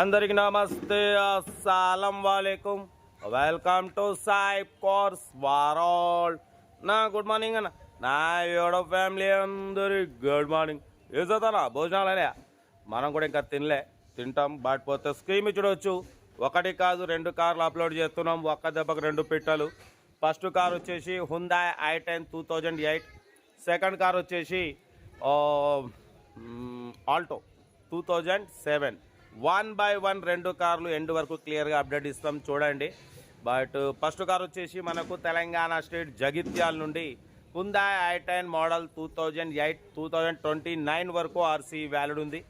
అందరికి నమస్తే అస్సలం వాలేకుమ్ వెల్కమ్ టు సాయిబ్ కోర్స్ వారాల్ నా గుడ్ మార్నింగ్ అన్న. నా ఏడో ఫ్యామిలీ అందరి గుడ్ మార్నింగ్ ఏ చదువుతానా భోజనాలనే మనం కూడా ఇంకా తినలే. తింటాం బట్ పోతే స్క్రీమ్ చూడవచ్చు ఒకటి కాదు రెండు కార్లు అప్లోడ్ చేస్తున్నాం. ఒక్క దెబ్బకు రెండు పిట్టలు. ఫస్ట్ కార్ వచ్చేసి Hyundai I ten two thousand eight second car వచ్చేసి Alto two thousand seven one by one రెండు కార్లు ఎండ్ వరకు క్లియర్గా అప్డేట్ ఇస్తాం. చూడండి. బట్ ఫస్ట్ కార్ వచ్చేసి మనకు తెలంగాణ స్టేట్ జగిత్యాల నుండి Hyundai i ten model two thousand eight two thousand twenty nine వరకు ఆర్సీ వ్యాలిడ్ ఉంది.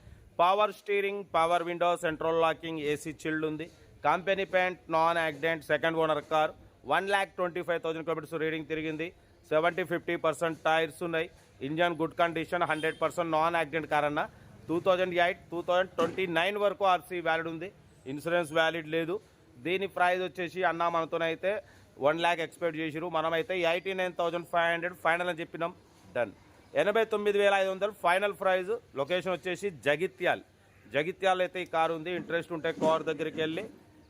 Power steering power window central locking AC chilled ఉంది. Company paint non accident second owner car one lakh twenty five thousand kilometres reading తిరిగింది. Seventy fifty percent tyres ఉన్నాయి. Engine good condition hundred percent non accident car అన్న. Two thousand eight two thousand twenty nine వరకు RC valid ఉంది. Insurance valid లేదు. దీని praise వచ్చేసి అన్న మనతోనైతే one lakh expect చేసిరు మనమైతే eighty nine thousand five hundred final అని చెప్పినాం. డన్ ఎనభై తొమ్మిది వేల ఐదు వందలు ఫైనల్ ప్రైజ్ లొకేషన్ వచ్చేసి జగిత్యాల్. జగిత్యాల్ అయితే ఈ కారు ఉంది. ఇంట్రెస్ట్ ఉంటే కార్ దగ్గరికి వెళ్ళి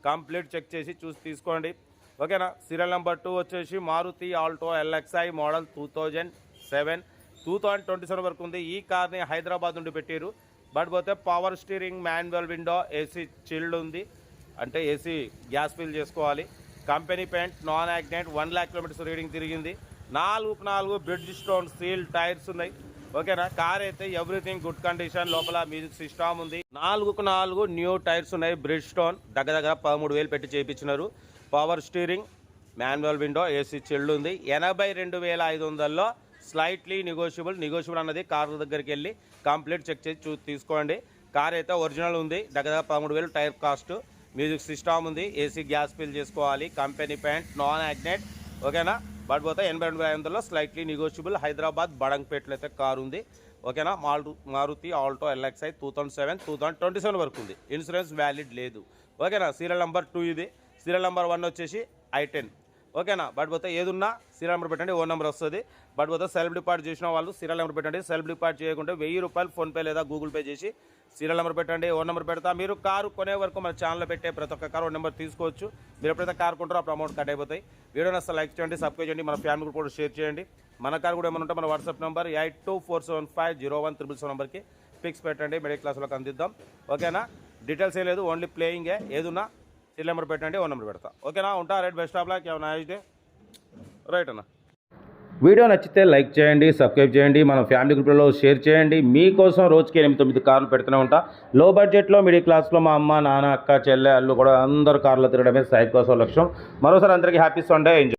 కంప్లీట్ చెక్ చేసి చూసి తీసుకోండి. ఓకేనా? సీరియల్ నెంబర్ టూ వచ్చేసి Maruti Alto LXI model two thousand seven two thousand twenty seven వరకు ఉంది. ఈ కార్ని హైదరాబాద్ నుండి పెట్టారు. బట్ పోతే power steering manual window AC chilled ఉంది. అంటే ఏసీ గ్యాస్ ఫిల్ చేసుకోవాలి. Company paint non accident one lakh kilometres reading తిరిగింది. నాలుగు నాలుగు బ్రిడ్జ్ స్టోన్ స్టీల్ టైర్స్ ఉన్నాయి. ఓకేనా కార్ అయితే ఎవ్రీథింగ్ గుడ్ కండిషన్ లోపల మ్యూజిక్ సిస్టమ్ ఉంది. నాలుగుకు నాలుగు న్యూ టైర్స్ ఉన్నాయి. బ్రిడ్జ్ స్టోన్ దగ్గర దగ్గర పదమూడు వేలు పెట్టి చేయించినారు. Power steering manual window AC chilled ఉంది. ఎనభై రెండు వేల ఐదు వందల్లో స్లైట్లీ నెగోషియబుల్ నెగోషియబుల్ అన్నది కార్ దగ్గరికి వెళ్ళి కంప్లీట్ చెక్ చేసి చూ తీసుకోండి. కార్ అయితే ఒరిజినల్ ఉంది. దగ్గర పదమూడు వేలు టైర్ కాస్ట్ మ్యూజిక్ సిస్టమ్ ఉంది. ఏసీ గ్యాస్ ఫిల్ చేసుకోవాలి. కంపెనీ ప్యాంట్ నాన్ యాగ్నెట్ ఓకేనా? బట్ పోతే ఎనభై రెండు వేల ఐదు స్లైట్లీ నెగోషియబుల్ హైదరాబాద్ బడంగ్పేటలో అయితే కారు ఉంది. ఓకేనా? మారు Maruti Alto LXI two thousand seven two thousand twenty seven వరకు ఉంది. ఇన్సూరెన్స్ వ్యాలిడ్ లేదు. ఓకేనా? సీరియల్ నెంబర్ టూ ఇది. సీరియల్ నెంబర్ వన్ వచ్చేసి ఐ టెన్. ఓకేనా? బట్ పోతే ఏదున్నా సీరియల్ నెంబర్ పెట్టండి ఓ నెంబర్ వస్తుంది. బట్ పోతే సెల్ఫ్ డిపాజిట్ చేసిన వాళ్ళు సీరియల్ నెంబర్ పెట్టండి. సెల్ఫ్ డిపాజిట్ చేయకుంటే వెయ్యి రూపాయలు ఫోన్పే లేదా గూగుల్ పే చేసి సీరియల్ నెంబర్ పెట్టండి ఓ నెంబర్ పెడతా. మీరు కారు కొనే వరకు మన ఛానల్లో పెట్టే ప్రతి ఒక్క కారు ఓ నెంబర్ తీసుకోవచ్చు. మీరు ఎప్పుడైతే కారు కొంటారో అప్పుడు అమౌంట్ కట్ అయిపోతాయి. వీడియో నస్తా లైక్ చేయండి సబ్స్క్రైబ్ చేయండి మన ఫ్యామిలీ కూడా షేర్ చేయండి. మన కారు కూడా ఏమైనా ఉంటే మన WhatsApp number eight two four seven five zero one triple seven నెంబర్కి ఫిక్స్ పెట్టండి మిడిల్ క్లాస్లోకి అందిద్దాం. ఓకేనా? డీటెయిల్స్ ఏం లేదు ఓన్లీ ప్లేయింగే. ఏదున్నా సీల్ నెంబర్ పెట్టండి ఓ నెంబర్ పెడతా. ఓకేనా? ఉంటా రైట్ బెస్ట్ ఆఫ్ లాక్. ఏమైనా డే రైట్ అన్న. వీడియో నచ్చితే లైక్ చేయండి సబ్స్క్రైబ్ చేయండి మన ఫ్యామిలీ గ్రూప్లలో షేర్ చేయండి. మీకోసం రోజుకి ఎనిమిది తొమ్మిది కార్లు పెడుతూనే ఉంటా. లో బడ్జెట్లో మిడిల్ క్లాస్లో మా అమ్మ నాన్న అక్క చెల్లె అల్లు కూడా అందరు కార్లు తిరగడమే సైడ్ కోసం లక్ష్యం. మరోసారి అందరికీ హ్యాపీ సండే ఎంజాయ్.